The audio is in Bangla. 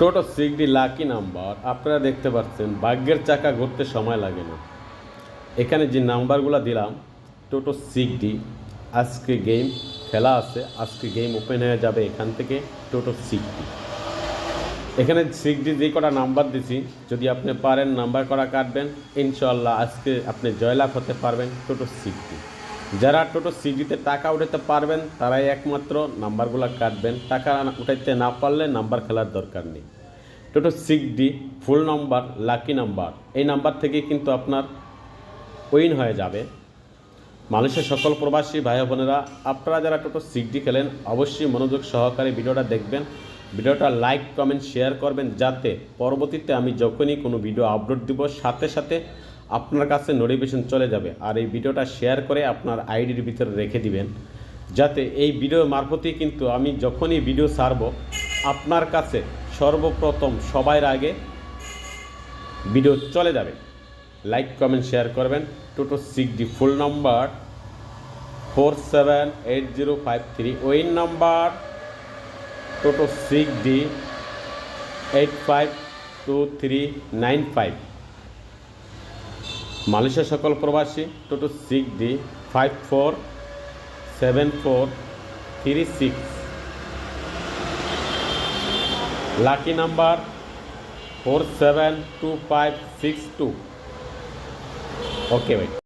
টোটো সিক্সটি লাকি নাম্বার, আপনারা দেখতে পাচ্ছেন, ভাগ্যের চাকা ঘুরতে সময় লাগে না। এখানে যে নাম্বারগুলো দিলাম, টোটো সিক্সটি আজকে গেম খেলা আছে, আজকে গেম ওপেন হয়ে যাবে এখান থেকে টোটো সিক্সটি এখানে সিক্সটি যে কটা নাম্বার দিছি, যদি আপনি পারেন নাম্বার করা কাটবেন ইনশাল্লাহ আজকে আপনি জয়লাভ হতে পারবেন টোটো সিক্সটি যারা টোটো সিক্সটিতে টাকা উঠাতে পারবেন, তারাই একমাত্র নাম্বারগুলো কাটবেন। টাকা উঠাইতে না পারলে নাম্বার খেলার দরকার নেই। Toto sixty full number, lucky number, এই নাম্বার থেকে কিন্তু আপনার উইন হয়ে যাবে। মানুষের সকল প্রবাসী ভাই বোনেরা, আপনারা যারা টোটো সিক্সটি খেলেন, অবশ্যই মনোযোগ সহকারে ভিডিওটা দেখবেন। ভিডিওটা লাইক, কমেন্ট, শেয়ার করবেন যাতে পরবর্তীতে আমি যখনই কোনো ভিডিও আপলোড দিব, সাথে সাথে আপনার কাছে নোটিফিকেশন চলে যাবে আর এই ভিডিওটা শেয়ার করে আপনার আইডির ভিতরে রেখে দিবেন। যাতে এই ভিডিও মারফতেই কিন্তু আমি যখনই ভিডিও ছাড়ব, আপনার কাছে সর্বপ্রথম সবার আগে ভিডিও চলে যাবে। লাইক কমেন্ট শেয়ার করবেন। Toto six D full number four seven eight zero five three one number Toto six D eight five two three nine five Malaysia সকল প্রবাসী, Toto six D five four seven four three six lucky number four seven two five six two okay ভাই